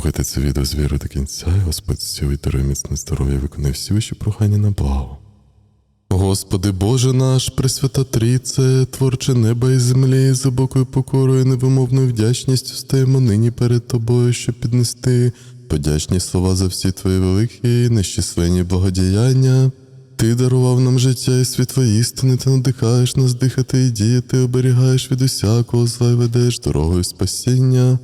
Дослухайте це відео з вірою до кінця, і Господь зцілий дарує міцне здоров'я, і виконує всі ваші прохання на благо. Господи Боже наш, Пресвята Трійце, творче неба і землі, з глибокою покорою і невимовною вдячністю стаємо нині перед Тобою, щоб піднести подячні слова за всі Твої великі, і нещисленні благодіяння. Ти дарував нам життя і світло істини, ти надихаєш нас дихати і діяти, оберігаєш від усякого зла і ведеш дорогою спасіння.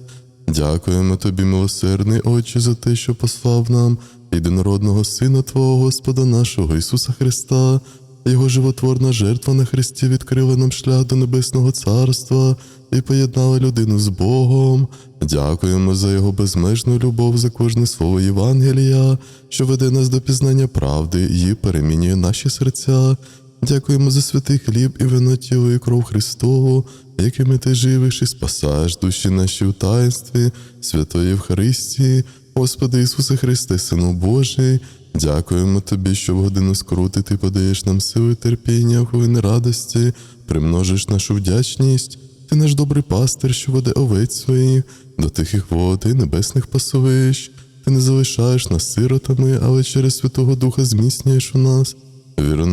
Дякуємо тобі, милосердний Отче, за те, що послав нам єдинородного Сина Твого Господа нашого Ісуса Христа. Його животворна жертва на Христі відкрила нам шлях до Небесного Царства і поєднала людину з Богом. Дякуємо за Його безмежну любов, за кожне слово Євангелія, що веде нас до пізнання правди і перемінює наші серця. Дякуємо за святий хліб і вино тіло і кров Христову, якими ти живиш і спасаєш душі наші у таїнстві, святої Євхаристії, Господи Ісусе Христе, Сину Божий. Дякуємо Тобі, що в годину скрути Ти подаєш нам сили терпіння, хвилини радості, примножиш нашу вдячність. Ти наш добрий пастир, що веде овець своїх, до тихих вод і небесних пасовищ. Ти не залишаєш нас сиротами, але через Святого Духа зміцнюєш у нас. Віру,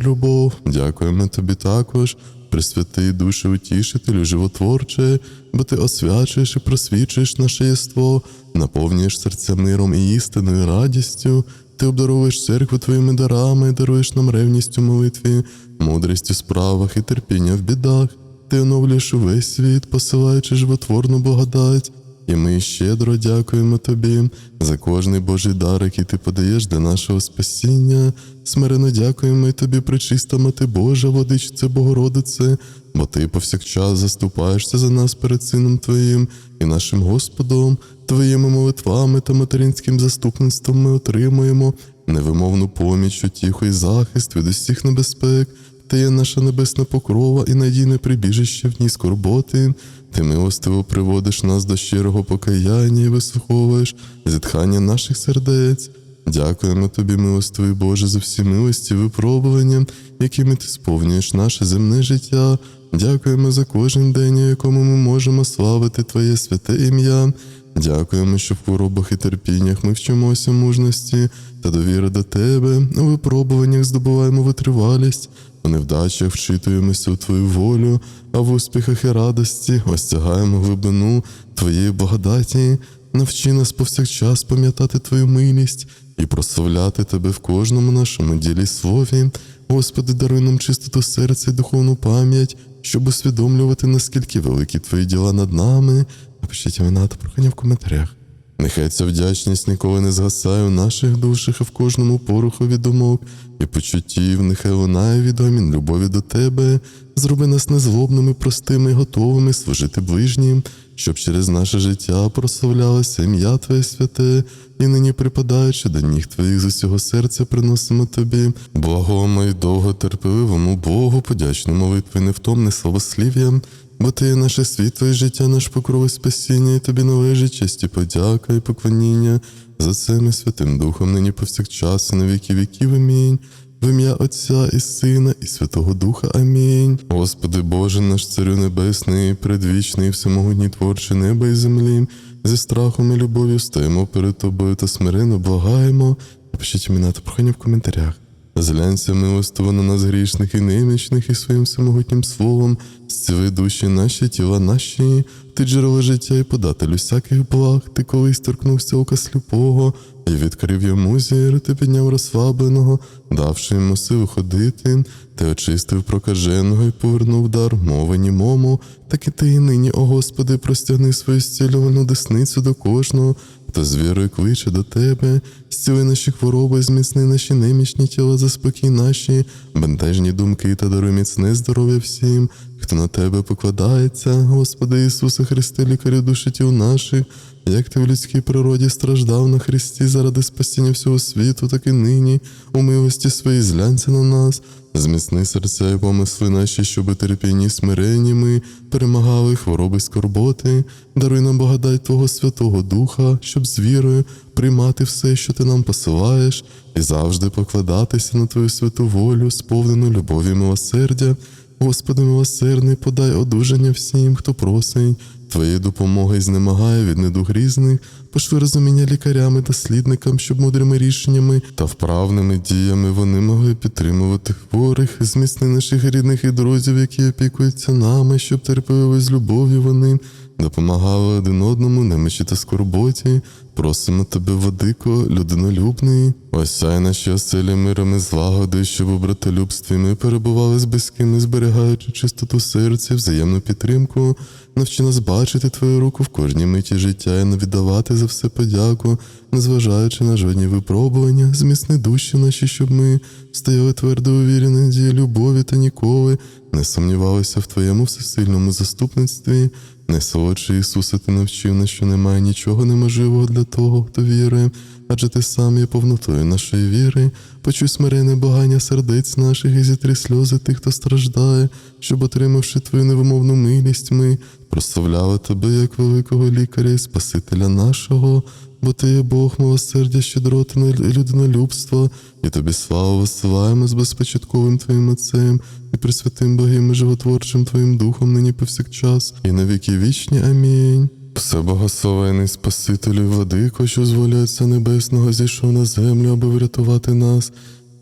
любов, дякуємо тобі також, присвятий душі утішителю, животворче, бо ти освячуєш і просвічуєш наше єство, наповнюєш серця миром і істиною, радістю. Ти обдаровуєш церкву твоїми дарами, даруєш нам ревність у молитві, мудрість у справах і терпіння в бідах. Ти оновлюєш увесь світ, посилаючи животворну благодать. І ми щедро дякуємо тобі за кожний Божий дар, який ти подаєш для нашого спасіння. Смирено дякуємо і тобі, причиста мати Божа, водичце Богородице, бо ти повсякчас заступаєшся за нас перед Сином Твоїм і нашим Господом, Твоїми молитвами та материнським заступництвом ми отримуємо невимовну поміч, утіху і захист від усіх небезпек. Ти є наша небесна покрова і надійне прибіжище в ній скорботи. Ти милостиво приводиш нас до щирого покаяння і вислуховуєш зітхання наших сердець. Дякуємо тобі, милостивий Боже, за всі милості, випробування, якими ти сповнюєш наше земне життя. Дякуємо за кожен день, у якому ми можемо славити Твоє святе ім'я. Дякуємо, що в хворобах і терпіннях ми вчимося мужності та довіри до Тебе. У випробуваннях здобуваємо витривалість, у невдачах вчитуємося у Твою волю, а в успіхах і радості осягаємо глибину Твоєї благодаті. Навчи нас повсякчас пам'ятати Твою милість і прославляти Тебе в кожному нашому ділі слові. Господи, даруй нам чистоту серця і духовну пам'ять, щоб усвідомлювати, наскільки великі Твої діла над нами. Напишіть імена та прохання в коментарях. Нехай ця вдячність ніколи не згасає у наших душах і в кожному порухові думок і почуттів, нехай лунає відомін любові до тебе, зроби нас незлобними, простими готовими служити ближнім, щоб через наше життя прославлялося ім'я Твоє святе, і нині припадаючи до ніг Твоїх з усього серця, приносимо Тобі, благому і довготерпеливому Богу, подячну молитву і невтомне славослів'я, Бо ти є наше світло і життя, наш покров і спасіння, і тобі належить честь і подяка і поклоніння за це ми Святим Духом нині повсякчас і на віки віків. Амінь. В ім'я Отця і Сина, і Святого Духа. Амінь. Господи Боже, наш Царю Небесний, предвічний, всемогутній творче неба і землі, зі страхом і любов'ю стоїмо перед Тобою та смиренно благаємо. Напишіть імена та прохання в коментарях. Зглянься милостиво на нас грішних і немічних, і своїм всемогутнім словом, зціли душі наші, тіла наші, ти джерело життя і податель усяких благ, ти колись торкнувся ока сліпого, і відкрив йому зір, ти підняв розслабленого, давши йому силу ходити, ти очистив прокаженого і повернув дар мови німому, так і ти і нині, о Господи, простягни свою зцілювану десницю до кожного, хто з вірою кличе до тебе, зціли наші хвороби, зміцни наші немічні тіла, заспокій наші, бентежні думки та даруй міцне здоров'я всім, хто на тебе покладається, Господи Ісусе Христе, лікарю душі тіл наших, як ти в людській природі страждав на Христі заради спасіння всього світу, так і нині, у милості своїй зглянься на нас. Зміцни серця і помисли наші, щоби терпінні і смиренні ми перемагали хвороби скорботи, даруй нам благодать Твого Святого Духа, щоб з вірою приймати все, що ти нам посилаєш, і завжди покладатися на Твою святу волю, сповнену любові милосердя. Господи, милосердний, подай одужання всім, хто просить, Твоєї допомоги знемагає від недуг різних, пошли розуміння лікарями, дослідникам, щоб мудрими рішеннями та вправними діями вони могли підтримувати хворих, зміцни наших рідних і друзів, які опікуються нами, щоб терпіли з любов'ю вони допомагали один одному, немичі та скорботі. Просимо тебе, Владико, людинолюбний, осяй наші оселі миром і злагодою, щоб у братолюбстві ми перебували з близькими, зберігаючи чистоту серця, взаємну підтримку. Навчи нас бачити твою руку в кожній миті життя і не віддавати за все подяку, незважаючи на жодні випробування, зміцни душі наші, щоб ми стояли твердо у вірі надії, любові та ніколи не сумнівалися в твоєму всесильному заступництві. Найсолодший Ісусе, ти навчив нас, що немає нічого неможливого для того, хто вірує, адже ти сам є повнотою нашої віри. Почуй смирене багання сердець наших і зітри сльози тих, хто страждає, щоб, отримавши твою невимовну милість, ми прославляли тебе як великого лікаря і Спасителя нашого. Бо ти є Бог милосердя, щедроти і людинолюбства, і тобі славу висилаємо з безпочатковим Твоїм Отцем і присвятим Богим і животворчим Твоїм Духом нині повсякчас, і на віки вічні. Амінь. Все благословений Спасителю і владико, що зволяться небесного, зійшов на землю, аби врятувати нас.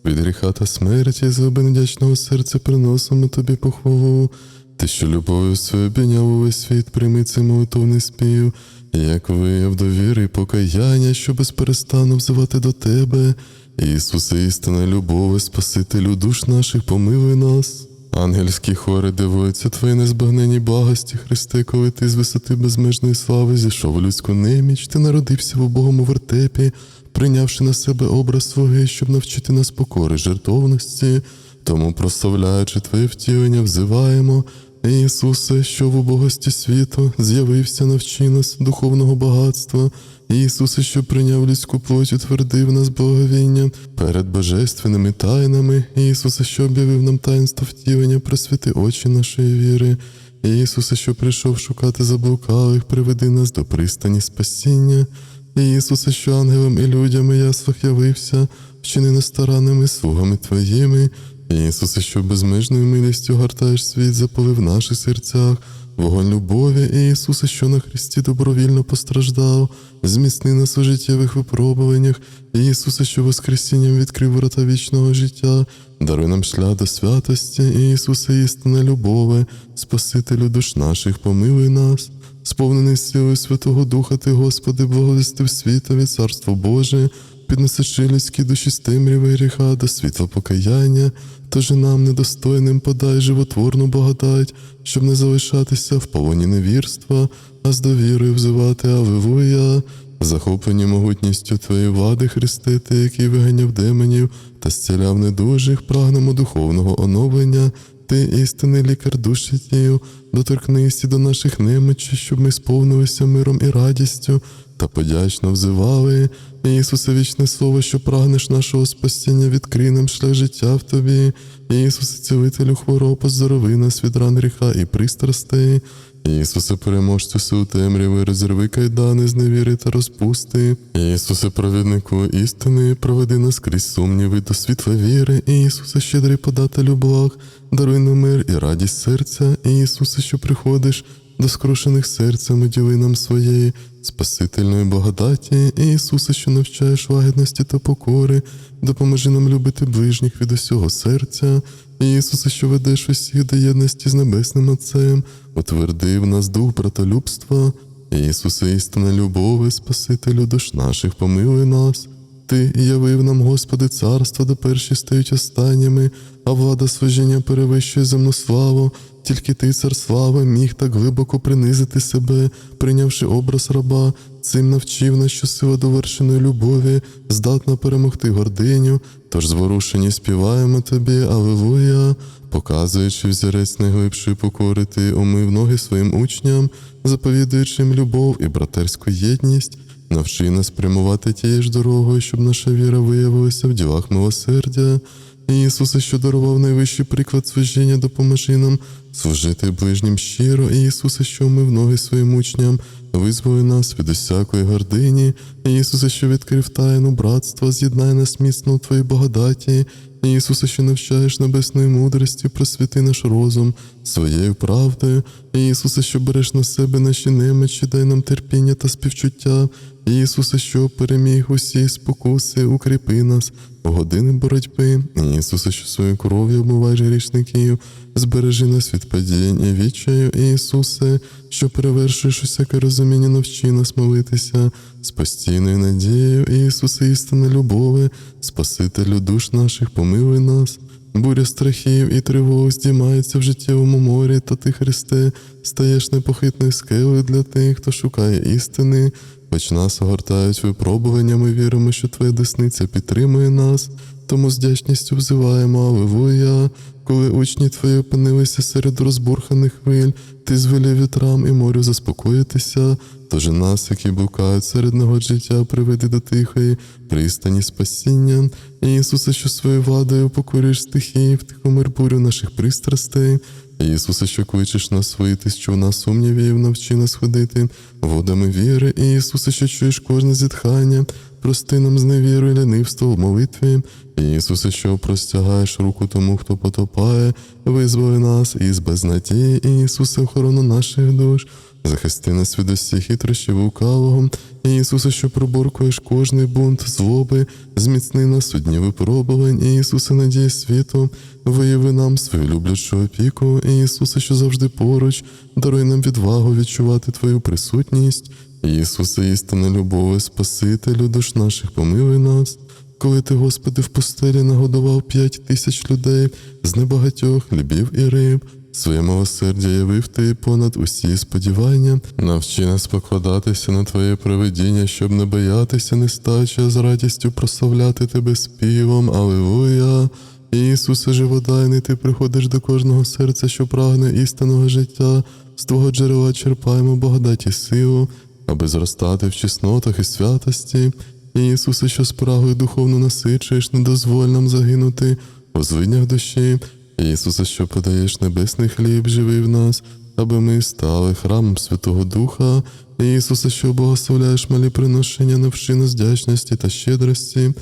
Від гріха та смерті, з вдячного серця приносимо тобі похвалу. Ти, що любов'ю свою обійняв увесь світ, прийми цей молитовний спів, як вияв довіри і покаяння, що безперестанно взивати до тебе. Ісусе, істина любові, Спасителю душ наших, помилуй нас. Ангельські хори дивуються твої незбагненні благості, Христе, коли ти з висоти безмежної слави зійшов у людську неміч, ти народився в убогому вертепі, прийнявши на себе образ свого, щоб навчити нас покори жертовності. Тому, прославляючи Твоє втілення, взиваємо, Ісусе, що в убогості світу з'явився, навчи нас духовного багатства. Ісусе, що прийняв людську плоть, утвердив нас благовіння перед божественними тайнами. Ісусе, що об'явив нам таїнство втілення, просвіти очі нашої віри. Ісусе, що прийшов шукати заблукалих, приведи нас до пристані спасіння. Ісусе, що ангелам і людям і ясвах явився, вчини нас старанними слугами Твоїми. Ісусе, що безмежною милістю гартаєш світ, запали в наших серцях, вогонь любові, Ісусе, що на Христі добровільно постраждав, зміцни нас у життєвих випробуваннях, Ісусе, що Воскресінням відкрив ворота вічного життя, даруй нам шлях до святості, Ісусе, істина любове, Спасителю душ наших, помилуй нас. Сповнений силою Святого Духа, Ти, Господи, благовістив світові, Царство Боже, піднесечи людські душі з темряви гріха до світла покаяння, тож і нам, недостойним, подай животворну благодать, щоб не залишатися в полоні невірства, а з довірою взивати Аллилуйя. Захоплені могутністю Твоєї влади, Христе, Ти, який виганяв демонів та зціляв недужих, прагнемо духовного оновлення. Ти істинний лікар душі тію, доторкнися до наших немочей, щоб ми сповнилися миром і радістю та подячно взивали. Ісусе, вічне слово, що прагнеш нашого спасіння, відкрий нам шлях життя в тобі. Ісусе, цілителю хвороб, поздорови нас від ран гріха і пристрастей. Ісусе, переможцю сил темряви, розірви кайдани з невіри та розпусти. Ісусе, провіднику істини, проведи нас крізь сумніви до світла віри. Ісусе, щедрий подателю благ, даруй нам мир і радість серця. Ісусе, що приходиш до скрушених серцем, уділи нам своєї спасительної благодаті. Ісусе, що навчаєш лагідності та покори, допоможи нам любити ближніх від усього серця. Ісусе, що ведеш усіх до єдності з Небесним Отцем, утверди в нас дух братолюбства. Ісусе, істина любові, Спасителю душ наших, помилуй нас. Ти явив нам, Господи, царство, де перші стають останніми, а влада служіння перевищує земну славу. Тільки ти, цар слави, міг так глибоко принизити себе, прийнявши образ раба, цим навчив нас, що сила довершеної любові здатна перемогти гординю. Тож зворушені співаємо тобі, Аллилуйя, показуючи взірець найглибшої покори, ти омив ноги своїм учням, заповідуючи їм любов і братерську єдність. Навчи нас прямувати тією ж дорогою, щоб наша віра виявилася в ділах милосердя. Ісусе, що дарував найвищий приклад служіння, допоможи нам служити ближнім щиро, Ісусе, що вмив ноги своїм учням, визволи нас від усякої гордині, Ісусе, що відкрив тайну братства, з'єднай нас міцно у Твоїй благодаті, Ісусе, що навчаєш небесної мудрості, просвіти наш розум своєю правдою. Ісусе, що береш на себе наші немочі, дай нам терпіння та співчуття. Ісусе, що переміг усі спокуси, укріпи нас у години боротьби. Ісусе, що своєю кров'ю обмиваєш грішників, збережи нас від падінь і відчаю. Ісусе, що перевершуєш усяке розуміння, навчи нас молитися з постійною надією. Ісусе, істинна любові, Спасителю душ наших, помилуй нас. Буря страхів і тривог здіймається в життєвому морі, та ти, Христе, стаєш непохитною скелею для тих, хто шукає істини. Хоч нас огортають випробуваннями, віримо, що Твоя десниця підтримує нас, тому з вдячністю взиваємо Аллилуйя. Коли учні твої опинилися серед розбурханих хвиль, ти звелів вітрам і морю заспокоїтися. Тож і нас, які блукають серед негод життя, приведи до тихої, пристані спасіння. І Ісусе, що своєю владою покориш стихії, втихомир бурю наших пристрастей. Ісусе, що кличеш нас своїти, що в нас сумнівів, навчи нас ходити водами віри. І Ісусе, що чуєш кожне зітхання, прости нам з невірою лянивство в молитві. Ісусе, що простягаєш руку тому, хто потопає, визволи нас із безнадії, Ісусе, охорону наших душ. Захисти нас від усіх хитрощів лукавого, Ісусе, що проборкуєш кожний бунт злоби, зміцни нас у дні випробувань, Ісусе, надії світу, вияви нам свою люблячу опіку, Ісусе, що завжди поруч, даруй нам відвагу відчувати Твою присутність. Ісусе, істинна любов, Спасителю душ наших, помилуй нас. Коли ти, Господи, в пустелі нагодував п'ять тисяч людей з небагатьох хлібів і риб, своє милосердя явив ти понад усі сподівання, навчи нас покладатися на Твоє проведіння, щоб не боятися нестачі, а з радістю прославляти Тебе співом. Аллилуйя! Ісусе, живодайний, ти приходиш до кожного серця, що прагне істинного життя, з Твого джерела черпаємо благодаті силу, аби зростати в чеснотах і святості. Ісусе, що спрагою духовно насичуєш, не дозволь нам загинути у звинях душі. Ісусе, що подаєш небесний хліб, живи в нас, аби ми стали храмом Святого Духа. Ісусе, що благословляєш малі приношення, навчи нас вдячності та щедрості.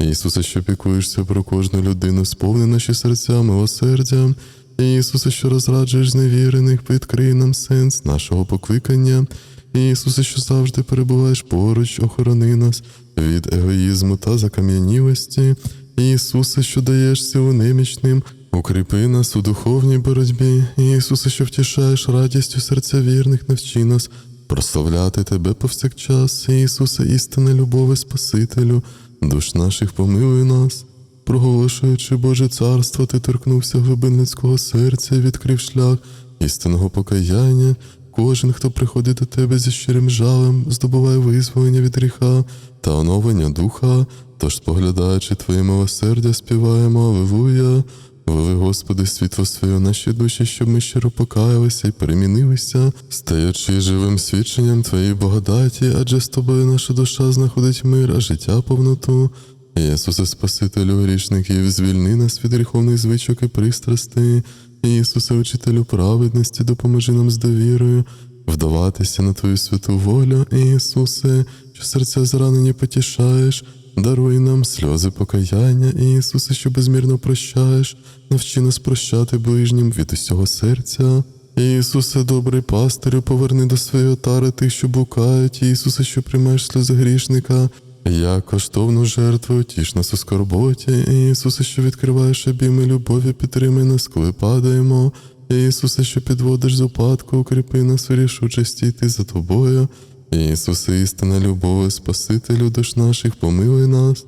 Ісусе, що пікуєшся про кожну людину, сповни наші серця милосердя. Ісусе, що розраджуєш зневірених, відкрий нам сенс нашого покликання. Ісусе, що завжди перебуваєш поруч, охорони нас від егоїзму та закам'янілості. Ісусе, що даєш силу немічним, укріпи нас у духовній боротьбі. Ісусе, що втішаєш радістю серця вірних, навчи нас прославляти Тебе повсякчас. Ісусе, істинна любові Спасителю, душ наших помилуй нас. Проголошуючи Боже царство, ти торкнувся глибин людського серця і відкрив шлях істинного покаяння. Кожен, хто приходить до тебе зі щирим жалем, здобуває визволення від гріха та оновлення духа. Тож, споглядаючи Твоє милосердя, співаємо Аллилуйя. Вели, Господи, світло своє наші душі, щоб ми щиро покаялися і перемінилися, стаючи живим свідченням Твоєї благодаті, адже з тобою наша душа знаходить мир, а життя повноту. Ісусе, Спасителю грішників, звільни нас від гріховних звичок і пристрастей. Ісусе, учителю праведності, допоможи нам з довірою вдаватися на Твою святу волю, Ісусе, що серця зранені потішаєш, даруй нам сльози покаяння, Ісусе, що безмірно прощаєш, навчи нас прощати ближнім від усього серця. Ісусе, добрий пастирю, поверни до своєї отари тих, що блукають, Ісусе, що приймаєш сльози грішника. Я коштовну жертву, тіш нас у скорботі, Ісусе, що відкриваєш обійми любові, підтримай нас, коли падаємо. Ісусе, що підводиш з упадку, укріпи нас у рішучості йти за тобою. Ісусе, істина любові, Спасителю душ наших, помилуй нас.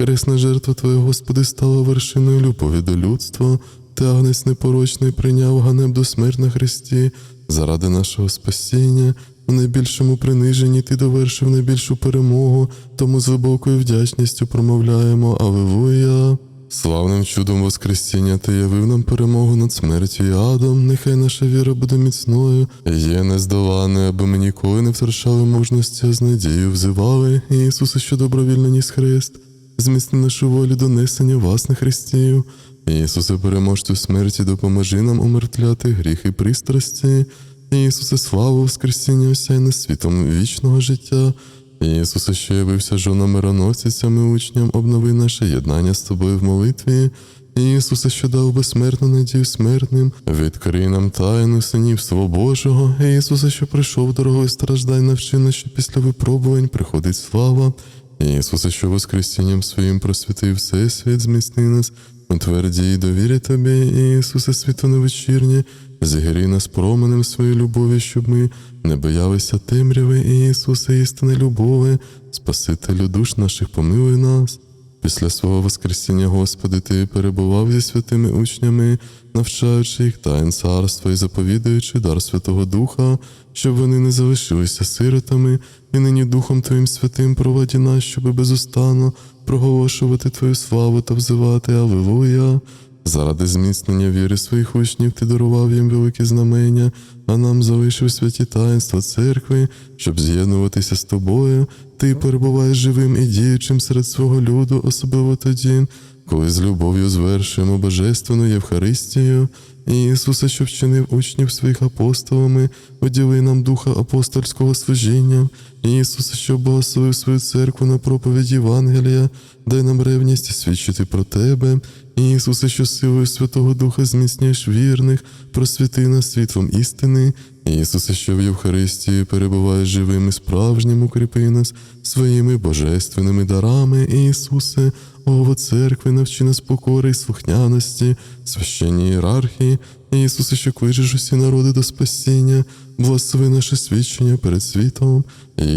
Хресна жертва Твоя, Господи, стала вершиною любові до людства. Ти, агнець непорочний, прийняв ганеб до смерть на Христі заради нашого спасіння. У найбільшому приниженні ти довершив найбільшу перемогу, тому з глибокою вдячністю промовляємо Аллилуйя. Славним чудом Воскресіння ти явив нам перемогу над смертю і адом, нехай наша віра буде міцною, є нездоланою, аби ми ніколи не втрачали мужності, а з надією взивали, Ісусе, що добровільно ніс хрест, зміцни нашу волю до несення вас на Христію. Ісусе, переможцю смерті, допоможи нам умертвляти гріхи пристрасті. Ісусе, славу Воскресіння осяй нас світом вічного життя. Ісусе, що явився жонам мироносицями учням, обнови наше єднання з тобою в молитві. Ісусе, що дав безсмертну надію смертним, відкрий нам тайну синівства Божого, Ісусе, що прийшов дорогою страждань, навчи нас, що після випробувань приходить слава. Ісусе, що воскресінням своїм просвятив всесвіт, зміцни нас у твердій довірі Тобі, Ісусе, світло невечірнє, зігрій нас променем своєї любові, щоб ми не боялися темряви, Ісусе, істини любови, Спасителю душ наших, помилуй нас. Після свого Воскресіння, Господи, Ти перебував зі святими учнями, навчаючи їх тайн царства і заповідаючи дар Святого Духа, щоб вони не залишилися сиротами, і нині Духом Твоїм святим проваді нас, щоб безустанно проголошувати Твою славу та взивати Аллилуйя. Заради зміцнення віри своїх учнів ти дарував їм великі знамення, а нам залишив святі таїнства церкви, щоб з'єднуватися з тобою. Ти перебуваєш живим і діючим серед свого люду, особливо тоді, коли з любов'ю звершуємо божественну Євхаристію. І Ісусе, що вчинив учнів своїх апостолами, поділи нам духа апостольського служіння. І Ісусе, що благословив свою церкву на проповідь Євангелія, дай нам ревність свідчити про Тебе. Ісусе, що силою Святого Духа зміцняєш вірних, просвіти нас світлом істини. Ісусе, що в Євхаристії перебуваєш живим і справжнім, укріпи нас своїми божественними дарами. Ісусе, Ово церкви, навчи нас покори й слухняності, священній ієрархії, Ісусе, що кличеш усі народи до спасіння, благослови наше свідчення перед світом.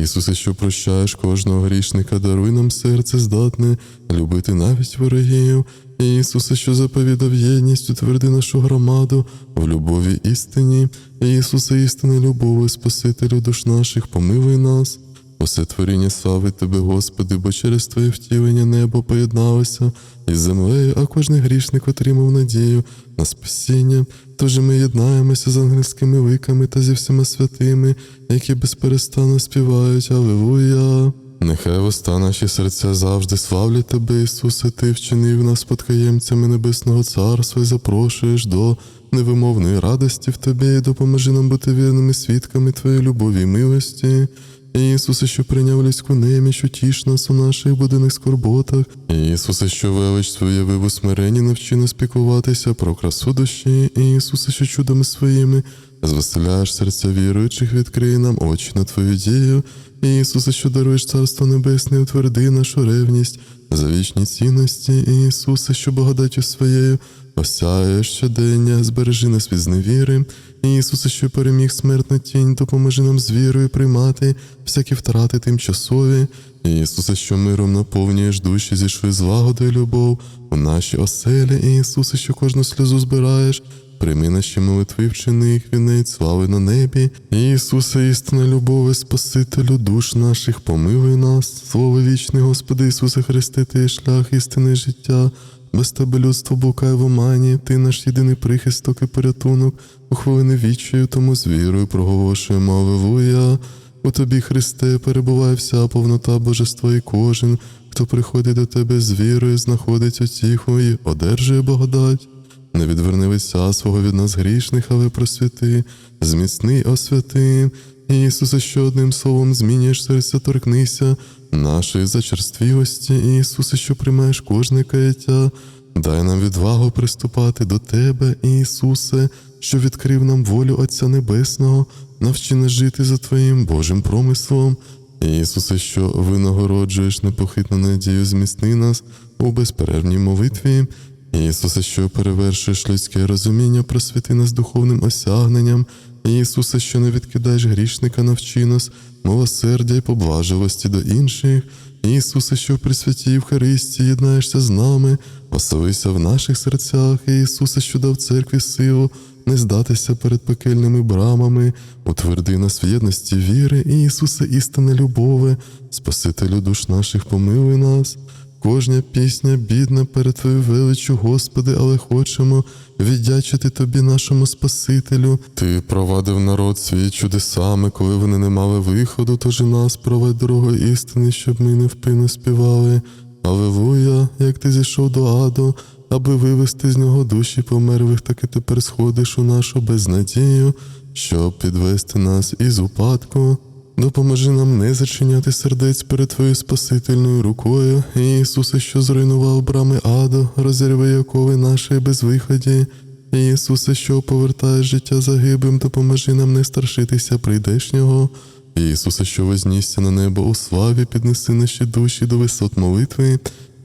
Ісусе, що прощаєш кожного грішника, даруй нам серце здатне, любити навіть ворогів. Ісусе, що заповідав єдність, утверди нашу громаду в любові істині. Ісусе, істини любові, Спасителю душ наших, помилуй нас. Усе творіння славить Тебе, Господи, бо через Твоє втілення небо поєдналося із землею, а кожний грішник отримав надію на спасіння. Тож ми єднаємося з ангельськими ликами та зі всіма святими, які безперестанно співають Аллилуйя. Нехай воста наші серця завжди славлять Тебе, Ісусе, Ти вчинив нас спадкоємцями Небесного Царства і запрошуєш до невимовної радості в Тобі і допоможи нам бути вірними свідками Твоєї любові і милості. Ісусе, що прийняв людську неміч, утіш нас у наших буденних скорботах. Ісусе, що велич своє виву смирені, навчи нас піклуватися про красу душі. Ісусе, що чудами своїми звеселяєш серця віруючих, відкрий нам очі на Твою дію. Ісусе, що даруєш царство небесне, утверди нашу ревність за вічні цінності. Ісусе, що благодаттю своєю осяєш щодення, збережи нас від зневіри. Ісусе, що переміг смертну тінь, допоможи нам з вірою приймати всякі втрати тимчасові. Ісусе, що миром наповнюєш душі, зійшли злагоди, любов у наші оселі. Ісусе, що кожну сльозу збираєш. Прийми наші молитви, вчини їх вінець слави на небі. Ісусе, істина любові, Спасителю душ наших, помилуй нас. Слово вічне, Господи Ісусе Христе, Ти шлях істини життя. Без тебе людство блукає в омані, ти наш єдиний прихисток і порятунок, у вічаю, тому з вірою проголошуємо Аллилуйя. У тобі, Христе, перебуває вся повнота божества і кожен, хто приходить до тебе з вірою, знаходить утіху і одержує благодать. Не відверни лиця свого від нас грішних, але просвіти, зміцни освяти. Ісусе, що одним словом змінюєш серця, торкнися нашої зачерствілості, Ісусе, що приймаєш кожне каяття, дай нам відвагу приступати до Тебе, Ісусе, що відкрив нам волю Отця Небесного, навчи нас жити за Твоїм Божим промислом. Ісусе, що винагороджуєш непохитну надію, зміцни нас у безперервній молитві. Ісусе, що перевершуєш людське розуміння, просвіти нас духовним осягненням. Ісусе, що не відкидаєш грішника, навчи нас, милосердя й поблажливості до інших. Ісусе, що при святій Євхаристії єднаєшся з нами, оселися в наших серцях, Ісусе, що дав церкві силу, не здатися перед пекельними брамами, утверди нас в єдності віри, Ісусе, істинне любове, Спасителю душ наших, помилуй нас. Кожна пісня бідна перед Твоєю величчю, Господи, але хочемо віддячити Тобі, нашому Спасителю. Ти провадив народ свій чудесами, коли вони не мали виходу, тож і нас провадь дорогою істини, щоб ми невпинно співали. Аллилуйя, як ти зійшов до аду, аби вивести з нього душі померлих, так і тепер сходиш у нашу безнадію, щоб підвести нас із упадку. Допоможи нам не зачиняти сердець перед Твоєю спасительною рукою, Ісусе, що зруйнував брами аду, розірви якови нашої безвиході. Ісусе, що повертаєш життя загиблим, допоможи нам не страшитися прийдешнього. Ісусе, що вознісся на небо у славі, піднеси наші душі до висот молитви.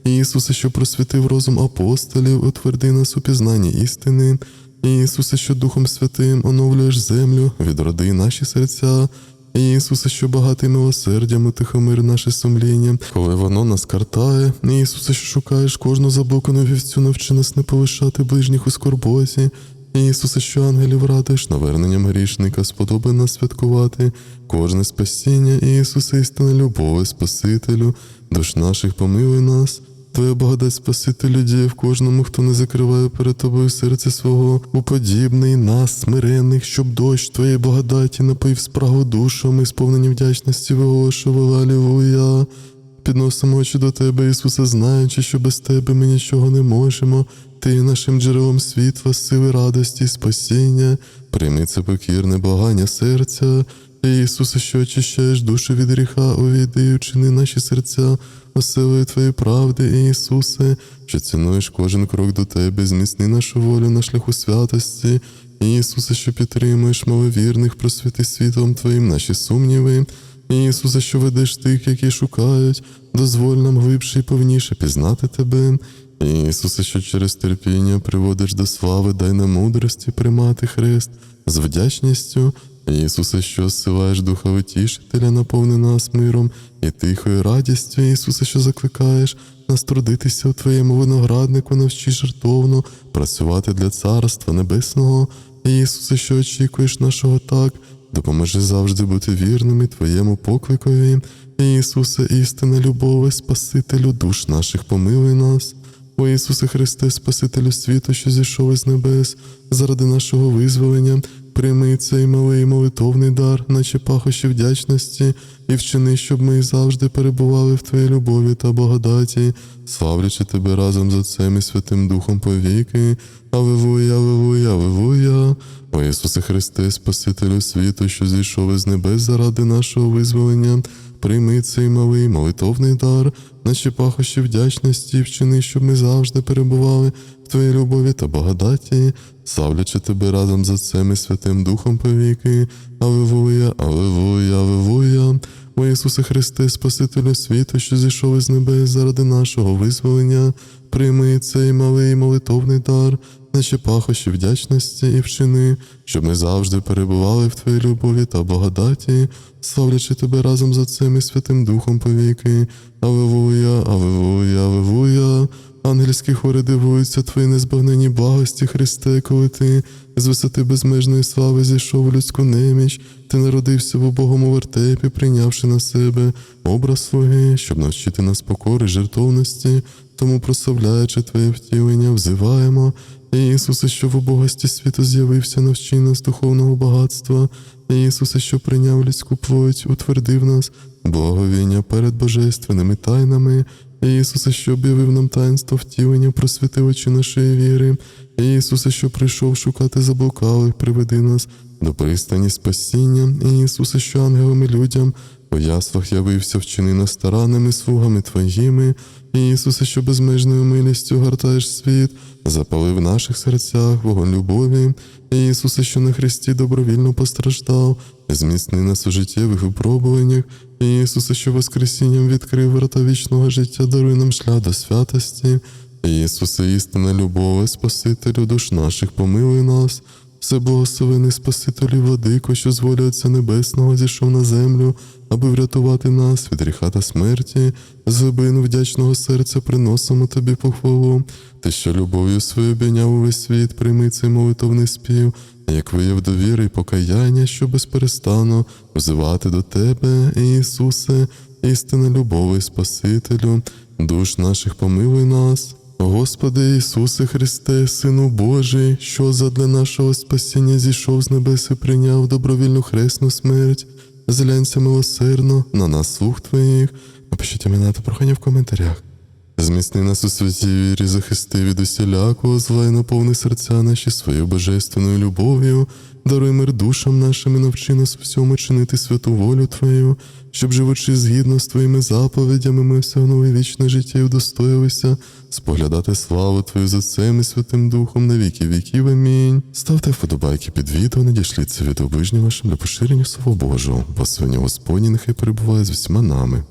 Ісусе, що просвітив розум апостолів, утверди нас у пізнанні істини. Ісусе, що Духом Святим оновлюєш землю, відроди наші серця. Ісусе, що багатий милосердям утихомир наше сумління, коли воно нас картає. Ісусе, що шукаєш кожну заблукану вівцю, навчи нас не полишати ближніх у скорботі. Ісусе, що ангелів радиш, наверненням грішника сподоби нас святкувати, кожне спасіння, Ісусе, істина любові, Спасителю, душ наших помилуй нас. Твоя благодать Спасителю діє в кожному, хто не закриває перед тобою серце свого, уподібний нас, смиренних, щоб дощ твоєї благодаті напив спрагу душу, ми сповнені вдячності виголошували Алілуя. Підносимо очі до Тебе, Ісусе, знаючи, що без Тебе ми нічого не можемо. Ти є нашим джерелом світла, сили радості, спасіння. Прийми це покірне благання серця. Ісусе, що очищаєш душу від гріха, увійди і вчини наші серця, оселою Твоєї правди, Ісусе, що цінуєш кожен крок до Тебе, зміцни нашу волю на шляху святості. Ісусе, що підтримуєш маловірних, просвіти світлом Твоїм наші сумніви. Ісусе, що ведеш тих, які шукають, дозволь нам глибше і повніше пізнати Тебе. Ісусе, що через терпіння приводиш до слави, дай нам мудрості приймати хрест з вдячністю. Ісусе, що зсилаєш духа утішителя, наповни нас миром і тихою радістю, Ісусе, що закликаєш нас трудитися у Твоєму винограднику, навчи жертовно працювати для Царства Небесного. Ісусе, що очікуєш нашого так, допоможи завжди бути вірними Твоєму покликові. Ісусе, істина любові, Спасителю душ наших, помилуй нас. О Ісусе Христе, Спасителю світу, що зійшов із небес, заради нашого визволення, прийми цей малий молитовний дар, наче пахощі вдячності, і вчини, щоб ми завжди перебували в Твоїй любові та благодаті, славлячи Тебе разом з Отцем і Святим Духом повіки. Аллилуйя, аллилуйя, аллилуйя. О Ісусе Христе, Спасителю світу, що зійшов із небес заради нашого визволення, прийми цей малий молитовний дар, наші пахощі вдячності, вчини, щоб ми завжди перебували в Твоїй любові та благодаті, славлячи Тебе разом з Отцем і Святим Духом повіки. Аллилуйя, аллилуйя, аллилуйя. О Ісусе Христе, Спасителю світу, що зійшов із небес заради нашого визволення, прийми цей малий молитовний дар, наші пахощі вдячності і вчини, щоб ми завжди перебували в Твоїй любові та благодаті, славлячи Тебе разом з Отцем і Святим Духом повіки. Аллилуйя, аллилуйя, аллилуйя. Ангельські хори дивуються Твої незбагненні благості, Христе, коли Ти з висоти безмежної слави зійшов у людську неміч, Ти народився в убогому вертепі, прийнявши на себе образ свого, щоб навчити нас покори, жертовності, тому прославляючи Твоє втілення, взиваємо. Ісусе, що в убогості світу з'явився, навчи нас духовного багатства. Ісусе, що прийняв людську плоть, утвердив нас, благовіння перед божественними тайнами. Ісусе, що об'явив нам таїнство втілення, просвіти очі нашої віри. Ісусе, що прийшов шукати заблукалих, приведи нас до пристані спасіння. Ісусе, що ангелами людям у яслах явився, вчини нас старанними слугами Твоїми. Ісусе, що безмежною милістю гартаєш світ, запали в наших серцях вогонь любові. Ісусе, що на Христі добровільно постраждав, зміцни нас у життєвих випробуваннях. Ісусе, що Воскресінням відкрив врата вічного життя, даруй нам шлях до святості. Ісусе, істина любові, Спасителю душ наших, помилуй нас. Все благословений Спасителю владико, що з Небесного зійшов на землю, аби врятувати нас від гріха та смерті, з глибин вдячного серця приносимо тобі похвалу. Ти, що любов'ю свою обійняв увесь світ, прийми цей молитовний спів, як вияв довіри й покаяння, що безперестанно взивати до Тебе, Ісусе, істина любові, Спасителю, душ наших помилуй нас. Господи Ісусе Христе, Сину Божий, що задля нашого спасіння зійшов з небес і прийняв добровільну хресну смерть, зглянься милосердно на нас слух Твоїх. Напишіть імена та прохання в коментарях. Зміцни нас у святій вірі, захисти від усілякого зла і наповни серця наші своєю божественною любов'ю, даруй мир душам нашим і навчи нас всьому чинити святу волю Твою, щоб живучи згідно з Твоїми заповідями, ми всягнули вічне життя і удостоїлися споглядати славу Твою за цим і Святим Духом на віки віків. Амінь. Ставте вподобайки під відео, надішліться від оближнім вашим для поширення Слова Божого, бо сьогодні Господні нехай перебуває з усіма нами.